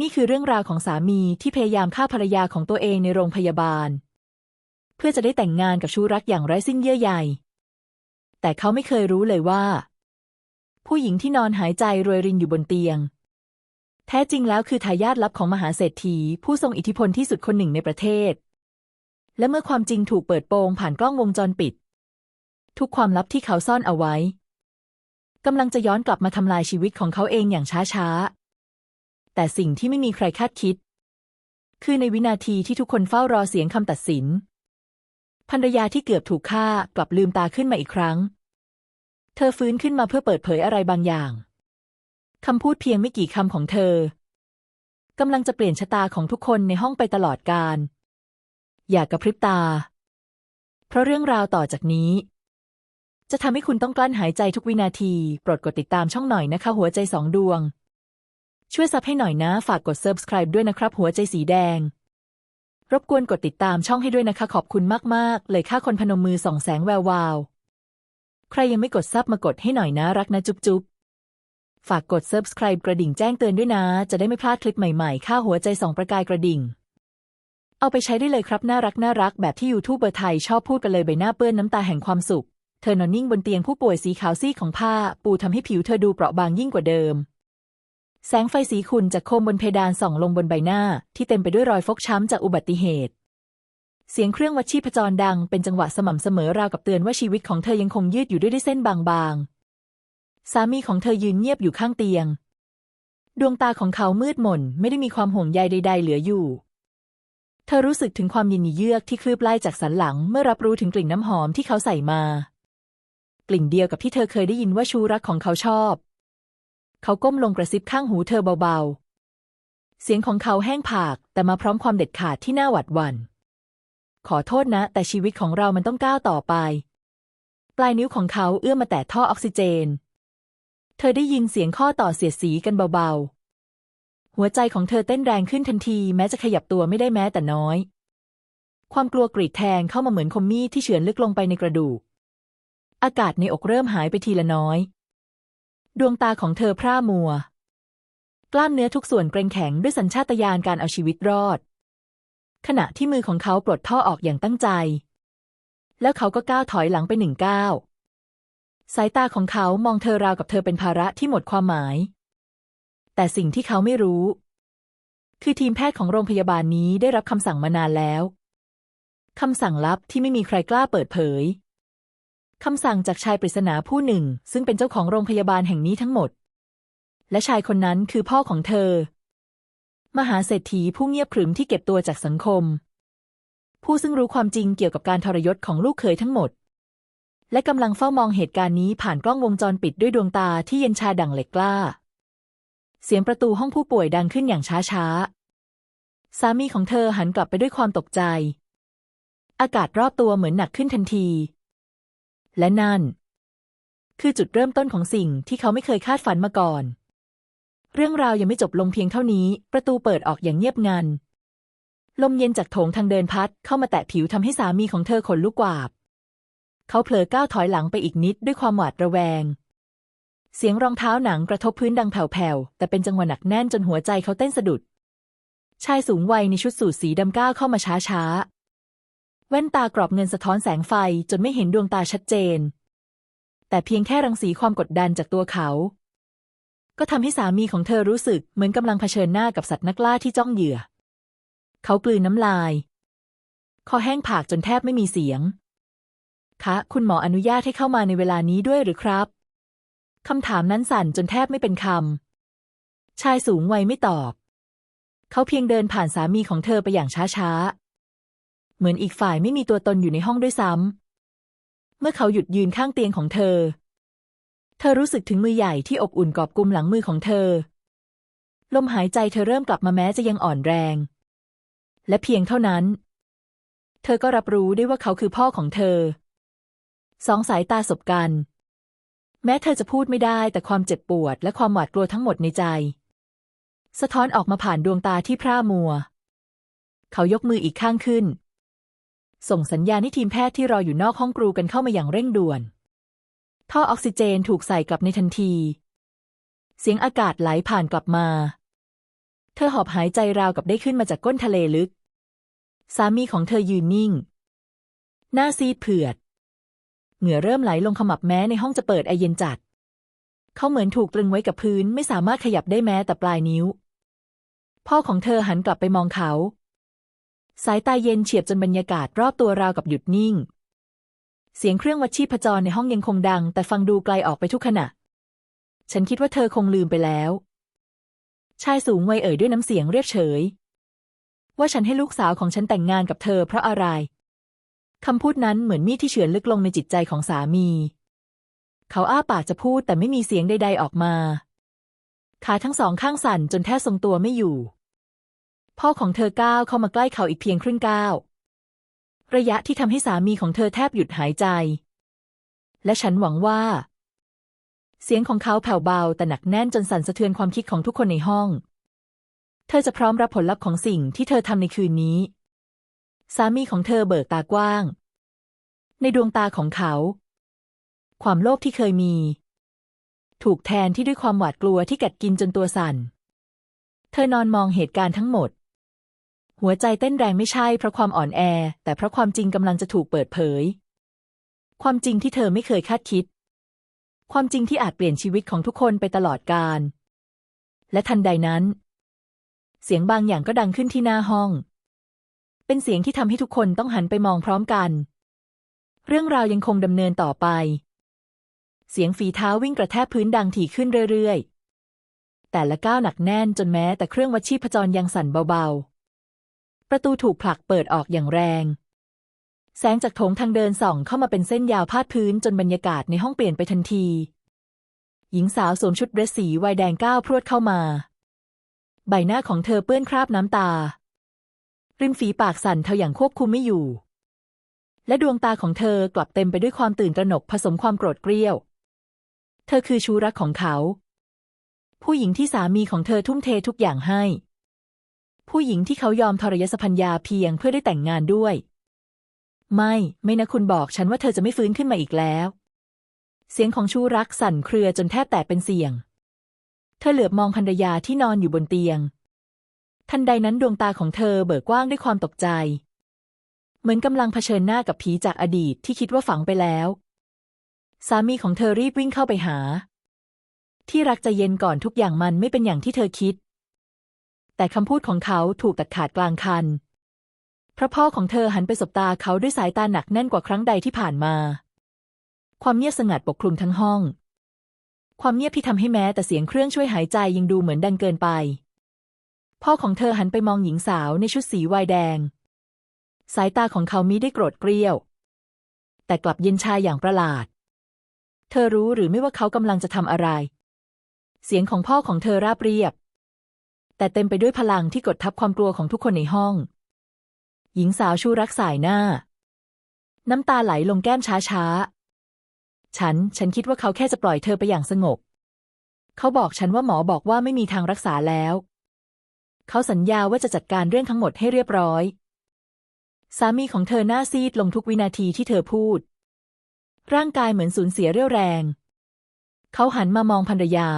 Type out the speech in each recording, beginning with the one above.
นี่คือเรื่องราวของสามีที่พยายามฆ่าภรรยาของตัวเองในโรงพยาบาล เพื่อจะได้แต่งงานกับชู้รักอย่างไร้สิ้นเยื่อใยแต่เขาไม่เคยรู้เลยว่า ผู้หญิงที่นอนหายใจรวยรินอยู่บนเตียง แท้จริงแล้วคือทายาทลับของมหาเศรษฐี ผู้ทรงอิทธิพลที่สุดคนหนึ่งในประเทศ และเมื่อความจริงถูกเปิดโปงผ่านกล้องวงจรปิด ทุกความลับที่เขาซ่อนเอาไว้กำลังจะย้อนกลับมาทำลายชีวิตของเขาเองอย่างช้าๆ แต่สิ่งที่ไม่มีใครคาดคิด คือในวินาทีที่ทุกคนเฝ้ารอเสียงคำตัดสินภรรยาที่เกือบถูกฆ่ากลับลืมตาขึ้นมาอีกครั้ง เธอฟื้นขึ้นมาเพื่อเปิดเผยอะไรบางอย่างคำพูดเพียงไม่กี่คำของเธอกำลังจะเปลี่ยนชะตาของทุกคนในห้องไปตลอดกาลอย่ากระพริบตา เพราะเรื่องราวต่อจากนี้ จะทำให้คุณต้องกลั้นหายใจทุกวินาที โปรดกดติดตามช่องหน่อยนะคะ หัวใจสองดวง ช่วยซับให้หน่อยนะ ฝากกด subscribe ด้วยนะครับ หัวใจสีแดง รบกวนกดติดตามช่องให้ด้วยนะคะ ขอบคุณมาก ๆ เลยค่าคนพนมมือส่องแสงแวววาว ใครยังไม่กดซับมากดให้หน่อยนะ รักนะจุ๊บจุ๊บฝากกด subscribe กระดิ่งแจ้งเตือนด้วยนะ จะได้ไม่พลาดคลิปใหม่ ๆ ค่าหัวใจส่องประกายกระดิ่ง เอาไปใช้ได้เลยครับ น่ารักน่ารักแบบที่ยูทูบเบอร์ไทยชอบพูดกันเลยใบหน้าเปื้อนน้ำตาแห่งความสุข เธอนอนนิ่งบนเตียงผู้ป่วยสีขาวซีดของผ้า ปูทำให้ผิวเธอดูเปราะบางยิ่งกว่าเดิม แสงไฟสีขุ่นจากโคมบนเพดานส่องลงบนใบหน้า ที่เต็มไปด้วยรอยฟกช้ำจากอุบัติเหตุ เสียงเครื่องวัดชีพจรดังเป็นจังหวะสม่ำเสมอราวกับเตือนว่าชีวิตของเธอยังคงยืดอยู่ด้วยด้วยเส้นบางๆ สามีของเธอยืนเงียบอยู่ข้างเตียง ดวงตาของเขามืดมนไม่ได้มีความห่วงใยใด ๆ เหลืออยู่ เธอรู้สึกถึงความเย็นเยือกที่คลืบไล่จากสันหลังเมื่อรับรู้ถึงกลิ่นน้ำหอมที่เขาใส่มา กลิ่นเดียวกับที่เธอเคยได้ยินว่าชูรักของเขาชอบ เขาก้มลงกระซิบข้างหูเธอเบาๆ เสียงของเขาแห้งผาก แต่มาพร้อมความเด็ดขาดที่น่าหวาดหวัน่น ขอโทษนะ แต่ชีวิตของเรามันต้องก้าวต่อไป ปลายนิ้วของเขาเอื้อมมาแตะท่อออกซิเจน เธอได้ยินเสียงข้อต่อเสียดสีกันเบาๆ หัวใจของเธอเต้นแรงขึ้นทันที แม้จะขยับตัวไม่ได้แม้แต่น้อย ความกลัวกรีดแทงเข้ามาเหมือนคมมีดที่เฉือนลึกลงไปในกระดูก อากาศในอกเริ่มหายไปทีละน้อย ดวงตาของเธอพร่ามัว กล้ามเนื้อทุกส่วนเกรงแข็งด้วยสัญชาตญาณการเอาชีวิตรอด ขณะที่มือของเขาปลดท่อออกอย่างตั้งใจ แล้วเขาก็ก้าวถอยหลังไปหนึ่งก้าวสายตาของเขามองเธอราวกับเธอเป็นภาระที่หมดความหมาย แต่สิ่งที่เขาไม่รู้ คือทีมแพทย์ของโรงพยาบาลนี้ได้รับคำสั่งมานานแล้ว คำสั่งลับที่ไม่มีใครกล้าเปิดเผย คำสั่งจากชายปริศนาผู้หนึ่ง ซึ่งเป็นเจ้าของโรงพยาบาลแห่งนี้ทั้งหมด และชายคนนั้นคือพ่อของเธอ มหาเศรษฐีผู้เงียบขรึมที่เก็บตัวจากสังคม ผู้ซึ่งรู้ความจริงเกี่ยวกับการทรยศของลูกเขยทั้งหมด และกำลังเฝ้ามองเหตุการณ์นี้ผ่านกล้องวงจรปิดด้วยดวงตาที่เย็นชาดั่งเหล็กกล้า เสียงประตูห้องผู้ป่วยดังขึ้นอย่างช้าๆสามีของเธอหันกลับไปด้วยความตกใจ อากาศรอบตัวเหมือนหนักขึ้นทันที และนั่น คือจุดเริ่มต้นของสิ่งที่เขาไม่เคยคาดฝันมาก่อน เรื่องราวยังไม่จบลงเพียงเท่านี้ ประตูเปิดออกอย่างเงียบงัน ลมเย็นจากโถงทางเดินพัดเข้ามาแตะผิวทำให้สามีของเธอขนลุกวาบ เขาเผลอก้าวถอยหลังไปอีกนิดด้วยความหวาดระแวง เสียงรองเท้าหนังกระทบพื้นดังแผ่วๆ แต่เป็นจังหวะหนักแน่นจนหัวใจเขาเต้นสะดุดชายสูงวัยในชุดสูทสีดำก้าวเข้ามาช้าๆ แว่นตากรอบเงินสะท้อนแสงไฟจนไม่เห็นดวงตาชัดเจน แต่เพียงแค่รังสีความกดดันจากตัวเขา ก็ทำให้สามีของเธอรู้สึกเหมือนกำลังเผชิญหน้ากับสัตว์นักล่าที่จ้องเหยื่อ เขากลืนน้ำลาย คอแห้งผากจนแทบไม่มีเสียง คะ คุณหมออนุญาตให้เข้ามาในเวลานี้ด้วยหรือครับคำถามนั้นสั่นจนแทบไม่เป็นคำ ชายสูงวัยไม่ตอบ เขาเพียงเดินผ่านสามีของเธอไปอย่างช้าๆ เหมือนอีกฝ่ายไม่มีตัวตนอยู่ในห้องด้วยซ้ำ เมื่อเขาหยุดยืนข้างเตียงของเธอ เธอรู้สึกถึงมือใหญ่ที่อบอุ่นกอบกุมหลังมือของเธอ ลมหายใจเธอเริ่มกลับมาแม้จะยังอ่อนแรง และเพียงเท่านั้น เธอก็รับรู้ได้ว่าเขาคือพ่อของเธอ สองสายตาสบกัน แม้เธอจะพูดไม่ได้แต่ความเจ็บปวดและความหวาดกลัวทั้งหมดในใจ สะท้อนออกมาผ่านดวงตาที่พร่ามัว เขายกมืออีกข้างขึ้น ส่งสัญญาณให้ทีมแพทย์ที่รออยู่นอกห้องกรูกันเข้ามาอย่างเร่งด่วน ท่อออกซิเจนถูกใส่กลับในทันที เสียงอากาศไหลผ่านกลับมา เธอหอบหายใจราวกับได้ขึ้นมาจากก้นทะเลลึก สามีของเธอยืนนิ่ง หน้าซีดเผือด เหงื่อเริ่มไหลลงขมับแม้ในห้องจะเปิดไอเย็นจัด เขาเหมือนถูกตรึงไว้กับพื้นไม่สามารถขยับได้แม้แต่ปลายนิ้ว พ่อของเธอหันกลับไปมองเขา สายตาเย็นเฉียบจนบรรยากาศรอบตัวราวกับหยุดนิ่ง เสียงเครื่องวัดชีพจรในห้องยังคงดัง แต่ฟังดูไกลออกไปทุกขณะ ฉันคิดว่าเธอคงลืมไปแล้ว ชายสูงวัยเอ่ยด้วยน้ำเสียงเรียบเฉย ว่าฉันให้ลูกสาวของฉันแต่งงานกับเธอเพราะอะไรคำพูดนั้นเหมือนมีดที่เฉือนลึกลงในจิตใจของสามี เขาอ้าปากจะพูดแต่ไม่มีเสียงใดๆออกมา ขาทั้งสองข้างสั่นจนแทบทรงตัวไม่อยู่ พ่อของเธอก้าวเข้ามาใกล้เขาอีกเพียงครึ่งก้าวระยะที่ทำให้สามีของเธอแทบหยุดหายใจ และฉันหวังว่า เสียงของเขาแผ่วเบาแต่หนักแน่นจนสั่นสะเทือนความคิดของทุกคนในห้อง เธอจะพร้อมรับผลลัพธ์ของสิ่งที่เธอทำในคืนนี้ สามีของเธอเบิกตากว้าง ในดวงตาของเขา ความโลภที่เคยมี ถูกแทนที่ด้วยความหวาดกลัวที่กัดกินจนตัวสั่น เธอนอนมองเหตุการณ์ทั้งหมด หัวใจเต้นแรงไม่ใช่เพราะความอ่อนแอ แต่เพราะความจริงกำลังจะถูกเปิดเผย ความจริงที่เธอไม่เคยคาดคิด ความจริงที่อาจเปลี่ยนชีวิตของทุกคนไปตลอดกาลและทันใดนั้น เสียงบางอย่างก็ดังขึ้นที่หน้าห้อง เป็นเสียงที่ทำให้ทุกคนต้องหันไปมองพร้อมกัน เรื่องราวยังคงดำเนินต่อไป เสียงฝีเท้าวิ่งกระแทกพื้นดังถี่ขึ้นเรื่อยๆ แต่ละก้าวหนักแน่นจนแม้แต่เครื่องวัดชีพจรยังสั่นเบาๆ ประตูถูกผลักเปิดออกอย่างแรง แสงจากโถงทางเดินส่องเข้ามาเป็นเส้นยาวพาดพื้นจนบรรยากาศในห้องเปลี่ยนไปทันที หญิงสาวสวมชุดเดรสสีวายแดงก้าวพรวดเข้ามา ใบหน้าของเธอเปื้อนคราบน้ำตา ริมฝีปากสั่นเธออย่างควบคุมไม่อยู่ และดวงตาของเธอกลับเต็มไปด้วยความตื่นตระหนกผสมความโกรธเกรี้ยว เธอคือชูรักของเขา ผู้หญิงที่สามีของเธอทุ่มเททุกอย่างให้ ผู้หญิงที่เขายอมทรยศพัญญาเพียงเพื่อได้แต่งงานด้วย ไม่ ไม่นะคุณบอกฉันว่าเธอจะไม่ฟื้นขึ้นมาอีกแล้ว เสียงของชูรักสั่นเครือจนแทบแตกเป็นเสียง เธอเหลือบมองภรรยาที่นอนอยู่บนเตียง ทันใดนั้นดวงตาของเธอเบิกกว้างด้วยความตกใจ เหมือนกำลังเผชิญหน้ากับผีจากอดีตที่คิดว่าฝังไปแล้ว สามีของเธอรีบวิ่งเข้าไปหา ที่รักใจเย็นก่อนทุกอย่างมันไม่เป็นอย่างที่เธอคิด แต่คำพูดของเขาถูกตัดขาดกลางคัน พระพ่อของเธอหันไปสบตาเขาด้วยสายตาหนักแน่นกว่าครั้งใดที่ผ่านมา ความเงียบสงัดปกคลุมทั้งห้อง ความเงียบที่ทำให้แม้แต่เสียงเครื่องช่วยหายใจยังดูเหมือนดังเกินไป พ่อของเธอหันไปมองหญิงสาวในชุดสีวายแดง สายตาของเขามิได้โกรธเกรี้ยว แต่กลับเย็นชาอย่างประหลาด เธอรู้หรือไม่ว่าเขากำลังจะทำอะไร เสียงของพ่อของเธอราบเรียบ แต่เต็มไปด้วยพลังที่กดทับความกลัวของทุกคนในห้อง หญิงสาวชูรักสายหน้า น้ำตาไหลลงแก้มช้าๆ ฉัน ฉันคิดว่าเขาแค่จะปล่อยเธอไปอย่างสงบ เขาบอกฉันว่าหมอบอกว่าไม่มีทางรักษาแล้ว เขาสัญญาว่าจะจัดการเรื่องทั้งหมดให้เรียบร้อย สามีของเธอหน้าซีดลงทุกวินาทีที่เธอพูด ร่างกายเหมือนสูญเสียเรี่ยวแรง เขาหันมามองภรรยา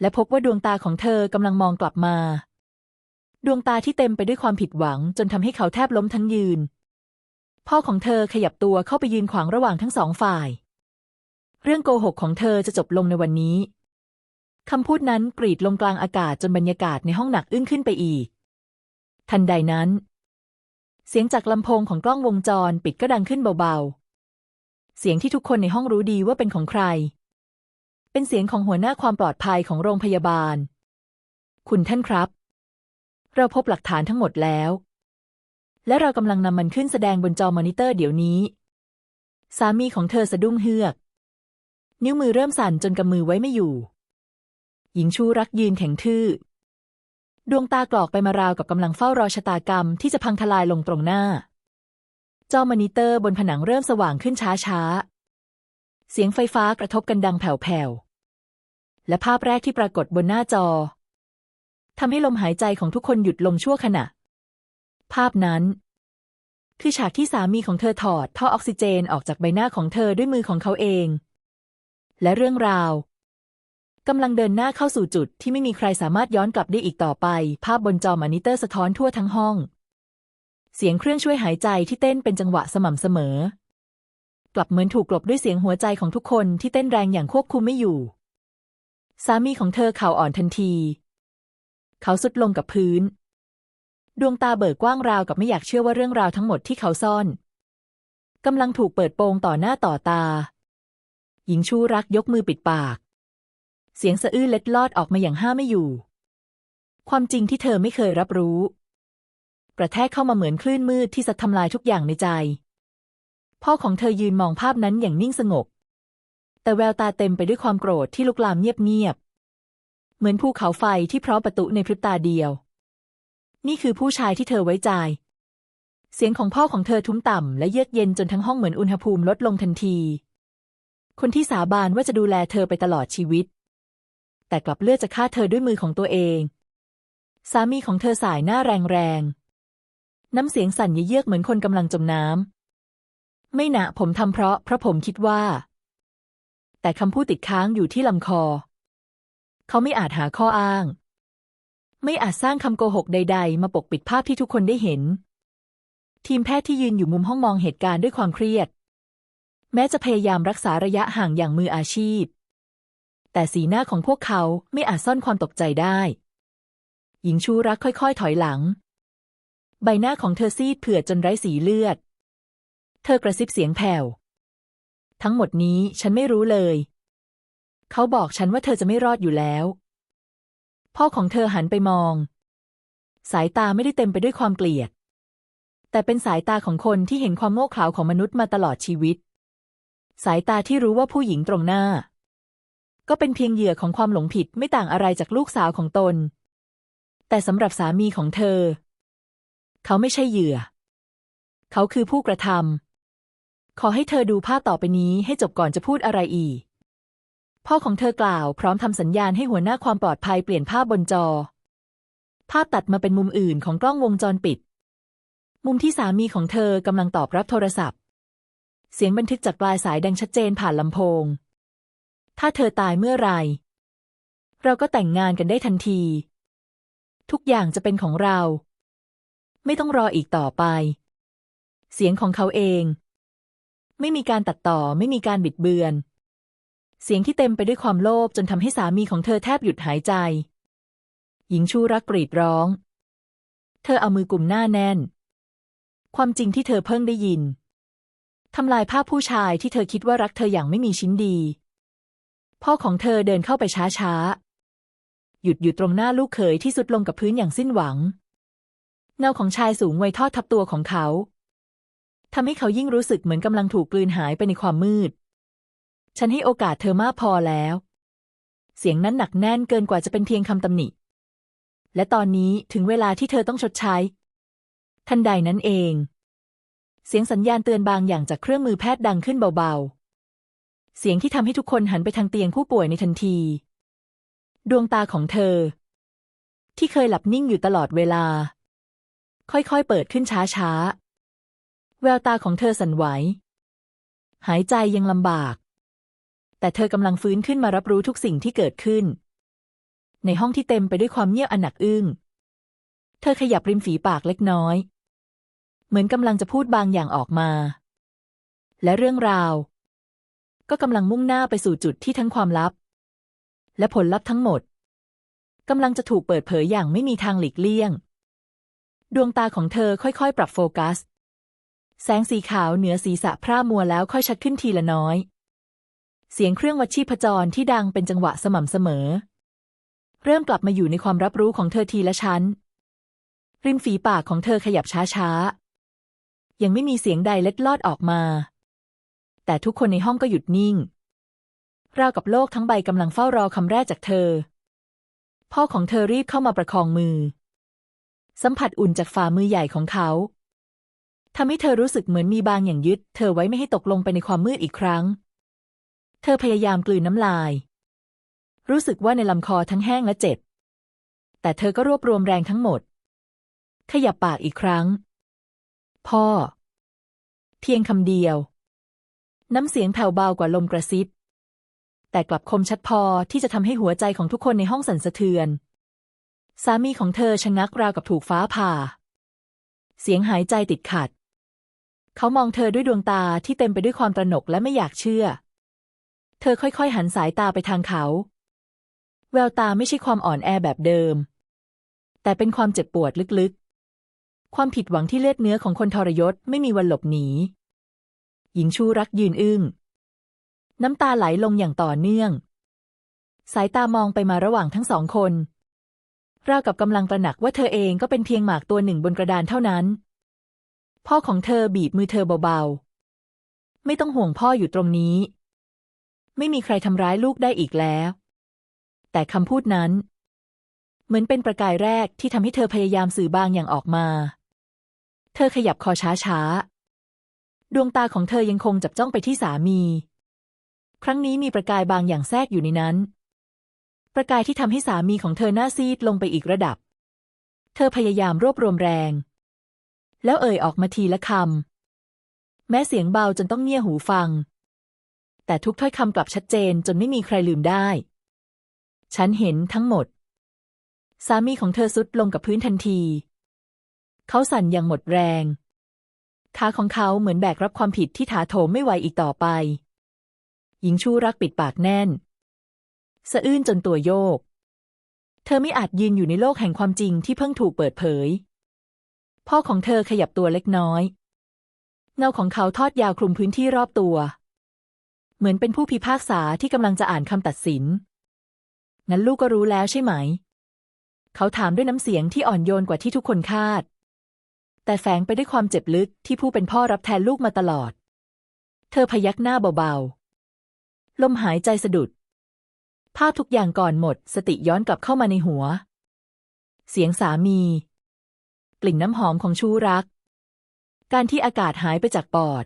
และพบว่าดวงตาของเธอกำลังมองกลับมา ดวงตาที่เต็มไปด้วยความผิดหวังจนทำให้เขาแทบล้มทั้งยืน พ่อของเธอขยับตัวเข้าไปยืนขวางระหว่างทั้งสองฝ่าย เรื่องโกหกของเธอจะจบลงในวันนี้คำพูดนั้นกรีดลงกลางอากาศจนบรรยากาศในห้องหนักอึ้งขึ้นไปอีก ทันใดนั้น เสียงจากลำโพงของกล้องวงจรปิดก็ดังขึ้นเบาๆ เสียงที่ทุกคนในห้องรู้ดีว่าเป็นของใคร เป็นเสียงของหัวหน้าความปลอดภัยของโรงพยาบาล คุณท่านครับ เราพบหลักฐานทั้งหมดแล้ว และเรากำลังนำมันขึ้นแสดงบนจอมอนิเตอร์เดี๋ยวนี้ สามีของเธอสะดุ้งเฮือก นิ้วมือเริ่มสั่นจนกำมือไว้ไม่อยู่ หญิงชูรักยืนแข็งทื่อ ดวงตากรอกไปมาราวกับกำลังเฝ้ารอชะตากรรมที่จะพังทลายลงตรงหน้า จอมอนิเตอร์บนผนังเริ่มสว่างขึ้นช้าๆ เสียงไฟฟ้ากระทบกันดังแผ่วๆ และภาพแรกที่ปรากฏบนหน้าจอทำให้ลมหายใจของทุกคนหยุดลงชั่วขณะ ภาพนั้น คือฉากที่สามีของเธอถอดท่อออกซิเจนออกจากใบหน้าของเธอด้วยมือของเขาเอง และเรื่องราวกกำลังเดินหน้าเข้าสู่จุดที่ไม่มีใครสามารถย้อนกลับได้อีกต่อไป ภาพบนจอมอนิเตอร์สะท้อนทั่วทั้งห้อง เสียงเครื่องช่วยหายใจที่เต้นเป็นจังหวะสม่ำเสมอ กลับเหมือนถูกกลบด้วยเสียงหัวใจของทุกคนที่เต้นแรงอย่างควบคุมไม่อยู่ สามีของเธอเข่าอ่อนทันที เขาสุดลงกับพื้น ดวงตาเบิกกว้างราวกับไม่อยากเชื่อว่าเรื่องราวทั้งหมดที่เขาซ่อนกำลังถูกเปิดโปงต่อหน้าต่อตา หญิงชู้รักยกมือปิดปาก เสียงสะอื้นเล็ดลอดออกมาอย่างห้าไม่อยู่ ความจริงที่เธอไม่เคยรับรู้ กระแทกเข้ามาเหมือนคลื่นมืดที่สัดทำลายทุกอย่างในใจ พ่อของเธอยืนมองภาพนั้นอย่างนิ่งสงบ แต่แววตาเต็มไปด้วยความโกรธที่ลุกลามเงียบๆ เหมือนภูเขาไฟที่พร้อมประตุในพริบตาเดียว นี่คือผู้ชายที่เธอไว้ใจ เสียงของพ่อของเธอทุ้มต่ำและเยือกเย็นจนทั้งห้องเหมือนอุณหภูมิลดลงทันที คนที่สาบานว่าจะดูแลเธอไปตลอดชีวิต แต่กลับเลือกจะฆ่าเธอด้วยมือของตัวเอง สามีของเธอสายหน้าแรงๆน้ำเสียงสั่นเยือกเหมือนคนกำลังจมน้ำ ไม่นะผมทำเพราะเพราะผมคิดว่า แต่คำพูดติดค้างอยู่ที่ลำคอ เขาไม่อาจหาข้ออ้าง ไม่อาจสร้างคำโกหกใด ๆ มาปกปิดภาพที่ทุกคนได้เห็น ทีมแพทย์ที่ยืนอยู่มุมห้องมองเหตุการณ์ด้วยความเครียด แม้จะพยายามรักษาระยะห่างอย่างมืออาชีพ แต่สีหน้าของพวกเขาไม่อาจซ่อนความตกใจได้ หญิงชูรักค่อยๆ ถอยหลัง ใบหน้าของเธอซีดเผือดจนไร้สีเลือด เธอกระซิบเสียงแผ่ว ทั้งหมดนี้ฉันไม่รู้เลย เขาบอกฉันว่าเธอจะไม่รอดอยู่แล้ว พ่อของเธอหันไปมอง สายตาไม่ได้เต็มไปด้วยความเกลียด แต่เป็นสายตาของคนที่เห็นความโง่เขลาของมนุษย์มาตลอดชีวิต สายตาที่รู้ว่าผู้หญิงตรงหน้า ก็เป็นเพียงเหยื่อของความหลงผิดไม่ต่างอะไรจากลูกสาวของตน แต่สำหรับสามีของเธอ เขาไม่ใช่เหยื่อ เขาคือผู้กระทำ ขอให้เธอดูภาพต่อไปนี้ให้จบก่อนจะพูดอะไรอีก พ่อของเธอกล่าวพร้อมทำสัญญาณให้หัวหน้าความปลอดภัยเปลี่ยนภาพบนจอ ภาพตัดมาเป็นมุมอื่นของกล้องวงจรปิด มุมที่สามีของเธอกำลังตอบรับโทรศัพท์ เสียงบันทึกจากปลายสายดังชัดเจนผ่านลำโพง ถ้าเธอตายเมื่อไรเราก็แต่งงานกันได้ทันที ทุกอย่างจะเป็นของเรา ไม่ต้องรออีกต่อไป เสียงของเขาเอง ไม่มีการตัดต่อไม่มีการบิดเบือน เสียงที่เต็มไปด้วยความโลภจนทำให้สามีของเธอแทบหยุดหายใจ หญิงชูรักกรีดร้อง เธอเอามือกลุ่มหน้าแน่น ความจริงที่เธอเพิ่งได้ยินทำลายภาพผู้ชายที่เธอคิดว่ารักเธออย่างไม่มีชิ้นดี พ่อของเธอเดินเข้าไปช้าๆ หยุดอยู่ตรงหน้าลูกเขยที่สุดลงกับพื้นอย่างสิ้นหวัง เงาของชายสูงวัยทอดทับตัวของเขา ทำให้เขายิ่งรู้สึกเหมือนกำลังถูกกลืนหายไปในความมืด ฉันให้โอกาสเธอมากพอแล้ว เสียงนั้นหนักแน่นเกินกว่าจะเป็นเพียงคำตำหนิ และตอนนี้ถึงเวลาที่เธอต้องชดใช้ ทันใดนั้นเอง เสียงสัญญาณเตือนบางอย่างจากเครื่องมือแพทย์ดังขึ้นเบาๆ เสียงที่ทำให้ทุกคนหันไปทางเตียงผู้ป่วยในทันที ดวงตาของเธอ ที่เคยหลับนิ่งอยู่ตลอดเวลา ค่อยๆ เปิดขึ้นช้าๆ แววตาของเธอสั่นไหว หายใจยังลำบาก แต่เธอกำลังฟื้นขึ้นมารับรู้ทุกสิ่งที่เกิดขึ้น ในห้องที่เต็มไปด้วยความเงียบอันหนักอึ้ง เธอขยับริมฝีปากเล็กน้อย เหมือนกำลังจะพูดบางอย่างออกมา และเรื่องราว ก็กำลังมุ่งหน้าไปสู่จุดที่ทั้งความลับ และผลลัพธ์ทั้งหมดกำลังจะถูกเปิดเผยอย่างไม่มีทางหลีกเลี่ยง ดวงตาของเธอค่อยๆ ปรับโฟกัส แสงสีขาวเหนือศีรษะพร่ามัวแล้วค่อยชัดขึ้นทีละน้อย เสียงเครื่องวัดชีพจรที่ดังเป็นจังหวะสม่ำเสมอ เริ่มกลับมาอยู่ในความรับรู้ของเธอทีละชั้น ริมฝีปากของเธอขยับช้าๆ ยังไม่มีเสียงใดเล็ดลอดออกมา แต่ทุกคนในห้องก็หยุดนิ่ง ราวกับโลกทั้งใบกำลังเฝ้ารอคำแรกจากเธอ พ่อของเธอรีบเข้ามาประคองมือ สัมผัสอุ่นจากฝ่ามือใหญ่ของเขา ทำให้เธอรู้สึกเหมือนมีบางอย่างยึด เธอไว้ไม่ให้ตกลงไปในความมืดอีกครั้ง เธอพยายามกลืนน้ำลาย รู้สึกว่าในลำคอทั้งแห้งและเจ็บ แต่เธอก็รวบรวมแรงทั้งหมด ขยับปากอีกครั้ง พ่อ เพียงคำเดียว น้ำเสียงแผ่วเบากว่าลมกระซิบ แต่กลับคมชัดพอที่จะทำให้หัวใจของทุกคนในห้องสั่นสะเทือน สามีของเธอชะงักราวกับถูกฟ้าผ่าเสียงหายใจติดขัด เขามองเธอด้วยดวงตาที่เต็มไปด้วยความตระหนกและไม่อยากเชื่อ เธอค่อยๆ หันสายตาไปทางเขา แววตาไม่ใช่ความอ่อนแอแบบเดิม แต่เป็นความเจ็บปวดลึกๆ ความผิดหวังที่เลือดเนื้อของคนทรยศไม่มีวันหลบหนี หญิงชูรักยืนอึ้ง น้ำตาไหลลงอย่างต่อเนื่อง สายตามองไปมาระหว่างทั้งสองคนราวกับกำลังตระหนักว่าเธอเองก็เป็นเพียงหมากตัวหนึ่งบนกระดานเท่านั้น พ่อของเธอบีบมือเธอเบาๆ ไม่ต้องห่วงพ่ออยู่ตรงนี้ ไม่มีใครทำร้ายลูกได้อีกแล้ว แต่คำพูดนั้น เหมือนเป็นประกายแรกที่ทำให้เธอพยายามสื่อบางอย่างออกมา เธอขยับคอช้าๆ ดวงตาของเธอยังคงจับจ้องไปที่สามี ครั้งนี้มีประกายบางอย่างแทรกอยู่ในนั้น ประกายที่ทำให้สามีของเธอหน้าซีดลงไปอีกระดับ เธอพยายามรวบรวมแรง แล้วเอ่ยออกมาทีละคำ แม้เสียงเบาจนต้องเงี่ยหูฟัง แต่ทุกถ้อยคำกลับชัดเจนจนไม่มีใครลืมได้ ฉันเห็นทั้งหมด สามีของเธอสุดลงกับพื้นทันที เขาสั่นอย่างหมดแรง ขาของเขาเหมือนแบกรับความผิดที่ถาโถมไม่ไหวอีกต่อไป หญิงชูรักปิดปากแน่น สะอื้นจนตัวโยก เธอไม่อาจยืนอยู่ในโลกแห่งความจริงที่เพิ่งถูกเปิดเผย พ่อของเธอขยับตัวเล็กน้อย เงาของเขาทอดยาวคลุมพื้นที่รอบตัว เหมือนเป็นผู้พิพากษาที่กำลังจะอ่านคำตัดสิน งั้นลูกก็รู้แล้วใช่ไหม เขาถามด้วยน้ำเสียงที่อ่อนโยนกว่าที่ทุกคนคาด แต่แฝงไปด้วยความเจ็บลึกที่ผู้เป็นพ่อรับแทนลูกมาตลอด เธอพยักหน้าเบาๆ ลมหายใจสะดุด ภาพทุกอย่างก่อนหมด สติย้อนกลับเข้ามาในหัว เสียงสามี กลิ่นน้ำหอมของชูรัก การที่อากาศหายไปจากปอด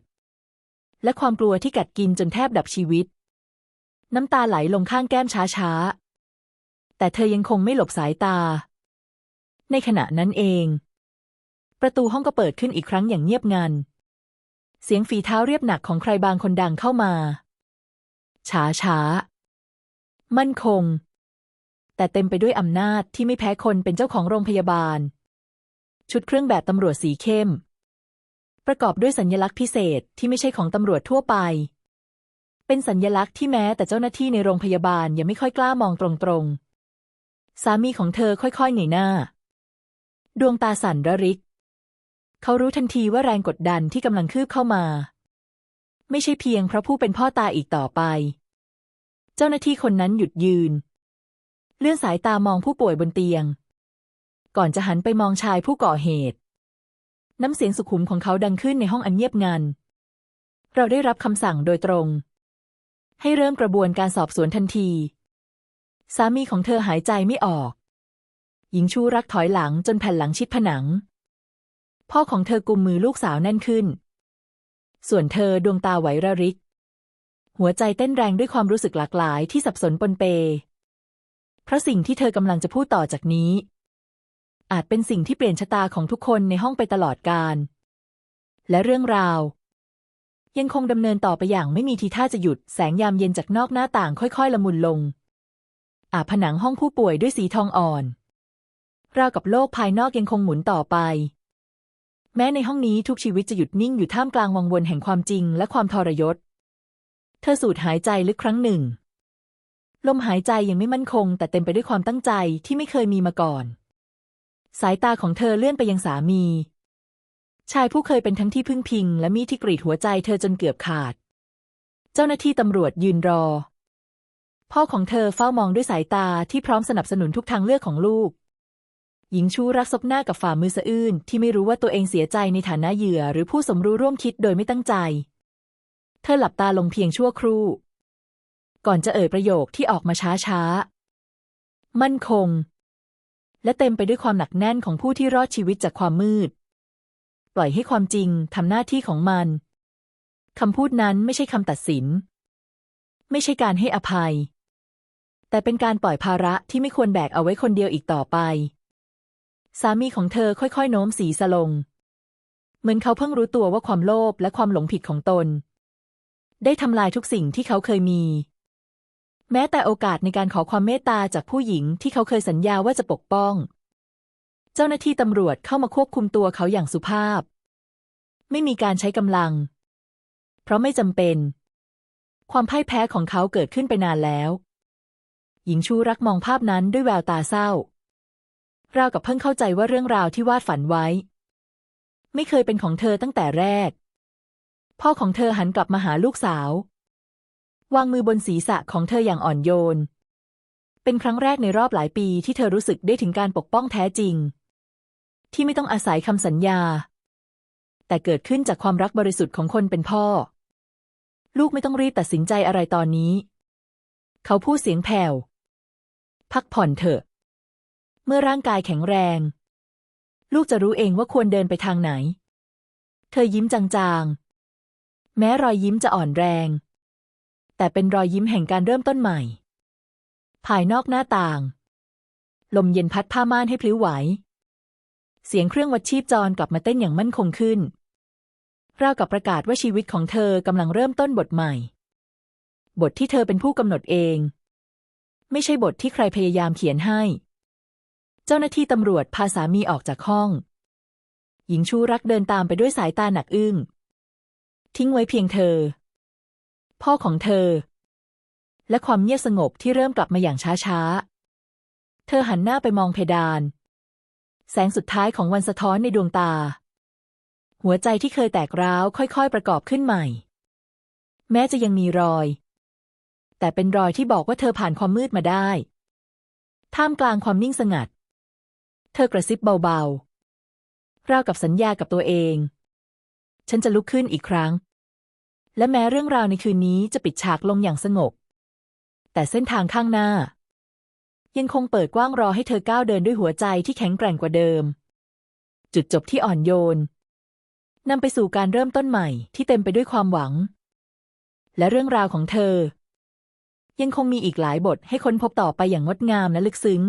และความกลัวที่กัดกินจนแทบดับชีวิต น้ำตาไหลลงข้างแก้มช้าๆ แต่เธอยังคงไม่หลบสายตา ในขณะนั้นเอง ประตูห้องก็เปิดขึ้นอีกครั้งอย่างเงียบงัน เสียงฝีเท้าเรียบหนักของใครบางคนดังเข้ามา ช้าช้าๆมั่นคง แต่เต็มไปด้วยอำนาจที่ไม่แพ้คนเป็นเจ้าของโรงพยาบาล ชุดเครื่องแบบตำรวจสีเข้ม ประกอบด้วยสัญลักษณ์พิเศษที่ไม่ใช่ของตำรวจทั่วไป เป็นสัญลักษณ์ที่แม้แต่เจ้าหน้าที่ในโรงพยาบาลยังไม่ค่อยกล้ามองตรงๆ สามีของเธอค่อยๆเหนื่อยหน้า ดวงตาสั่นระริก เขารู้ทันทีว่าแรงกดดันที่กำลังคืบเข้ามา ไม่ใช่เพียงเพราะผู้เป็นพ่อตาอีกต่อไป เจ้าหน้าที่คนนั้นหยุดยืน เลื่อนสายตามองผู้ป่วยบนเตียง ก่อนจะหันไปมองชายผู้ก่อเหตุ น้ำเสียงสุขุมของเขาดังขึ้นในห้องอันเงียบงัน เราได้รับคำสั่งโดยตรง ให้เริ่มกระบวนการสอบสวนทันที สามีของเธอหายใจไม่ออก หญิงชูรักถอยหลังจนแผ่นหลังชิดผนัง พ่อของเธอกุมมือลูกสาวแน่นขึ้น ส่วนเธอดวงตาไหวระริก หัวใจเต้นแรงด้วยความรู้สึกหลากหลายที่สับสนปนเป เพราะสิ่งที่เธอกำลังจะพูดต่อจากนี้ อาจเป็นสิ่งที่เปลี่ยนชะตาของทุกคนในห้องไปตลอดกาลและเรื่องราว ยังคงดำเนินต่อไปอย่างไม่มีทีท่าจะหยุดแสงยามเย็นจากนอกหน้าต่างค่อยๆ ละมุนลง อาผนังห้องผู้ป่วยด้วยสีทองอ่อน ราวกับโลกภายนอกยังคงหมุนต่อไป แม้ในห้องนี้ทุกชีวิตจะหยุดนิ่งอยู่ท่ามกลางวังวนแห่งความจริงและความทรยศ เธอสูดหายใจลึกครั้งหนึ่ง ลมหายใจยังไม่มั่นคง แต่เต็มไปด้วยความตั้งใจที่ไม่เคยมีมาก่อน สายตาของเธอเลื่อนไปยังสามี ชายผู้เคยเป็นทั้งที่พึ่งพิง และมีดที่กรีดหัวใจเธอจนเกือบขาด เจ้าหน้าที่ตำรวจยืนรอ พ่อของเธอเฝ้ามองด้วยสายตาที่พร้อมสนับสนุนทุกทางเลือกของลูก หญิงชูรักซบหน้ากับฝ่ามือสะอื้นที่ไม่รู้ว่าตัวเองเสียใจในฐานะเหยื่อ หรือผู้สมรู้ร่วมคิดโดยไม่ตั้งใจ เธอหลับตาลงเพียงชั่วครู่ ก่อนจะเอ่ยประโยคที่ออกมาช้าๆ มั่นคง และเต็มไปด้วยความหนักแน่นของผู้ที่รอดชีวิตจากความมืด ปล่อยให้ความจริงทำหน้าที่ของมันคำพูดนั้นไม่ใช่คำตัดสิน ไม่ใช่การให้อภัย แต่เป็นการปล่อยภาระที่ไม่ควรแบกเอาไว้คนเดียวอีกต่อไป สามีของเธอค่อยๆ โน้มสีสลง เหมือนเขาเพิ่งรู้ตัวว่าความโลภและความหลงผิดของตน ได้ทำลายทุกสิ่งที่เขาเคยมี แม้แต่โอกาสในการขอความเมตตาจากผู้หญิงที่เขาเคยสัญญาว่าจะปกป้อง เจ้าหน้าที่ตำรวจเข้ามาควบคุมตัวเขาอย่างสุภาพ ไม่มีการใช้กำลัง เพราะไม่จำเป็น ความพ่ายแพ้ของเขาเกิดขึ้นไปนานแล้ว หญิงชูรักมองภาพนั้นด้วยแววตาเศร้า ราวกับเพิ่งเข้าใจว่าเรื่องราวที่วาดฝันไว้ ไม่เคยเป็นของเธอตั้งแต่แรก พ่อของเธอหันกลับมาหาลูกสาว วางมือบนศีรษะของเธออย่างอ่อนโยน เป็นครั้งแรกในรอบหลายปีที่เธอรู้สึกได้ถึงการปกป้องแท้จริง ที่ไม่ต้องอาศัยคำสัญญา แต่เกิดขึ้นจากความรักบริสุทธิ์ของคนเป็นพ่อ ลูกไม่ต้องรีบตัดสินใจอะไรตอนนี้ เขาพูดเสียงแผ่ว พักผ่อนเถอะ เมื่อร่างกายแข็งแรง ลูกจะรู้เองว่าควรเดินไปทางไหน เธอยิ้มจางๆ แม้รอยยิ้มจะอ่อนแรง แต่เป็นรอยยิ้มแห่งการเริ่มต้นใหม่ ภายนอกหน้าต่าง ลมเย็นพัดผ้าม่านให้พลิ้วไหว เสียงเครื่องวัดชีพจรกลับมาเต้นอย่างมั่นคงขึ้นราวกับประกาศว่าชีวิตของเธอกำลังเริ่มต้นบทใหม่ บทที่เธอเป็นผู้กำหนดเอง ไม่ใช่บทที่ใครพยายามเขียนให้ เจ้าหน้าที่ตำรวจพาสามีออกจากห้อง หญิงชูรักเดินตามไปด้วยสายตาหนักอึ้ง ทิ้งไว้เพียงเธอ พ่อของเธอ และความเงียบสงบที่เริ่มกลับมาอย่างช้าๆ เธอหันหน้าไปมองเพดาน แสงสุดท้ายของวันสะท้อนในดวงตา หัวใจที่เคยแตกร้าวค่อยๆประกอบขึ้นใหม่ แม้จะยังมีรอย แต่เป็นรอยที่บอกว่าเธอผ่านความมืดมาได้ ท่ามกลางความนิ่งสงัด เธอกระซิบเบาๆราวกับสัญญากับตัวเอง ฉันจะลุกขึ้นอีกครั้ง และแม้เรื่องราวในคืนนี้จะปิดฉากลงอย่างสงบ แต่เส้นทางข้างหน้า ยังคงเปิดกว้างรอให้เธอก้าวเดินด้วยหัวใจที่แข็งแกร่งกว่าเดิม จุดจบที่อ่อนโยนนำไปสู่การเริ่มต้นใหม่ที่เต็มไปด้วยความหวัง และเรื่องราวของเธอ ยังคงมีอีกหลายบทให้ค้นพบต่อไปอย่างงดงามและลึกซึ้ง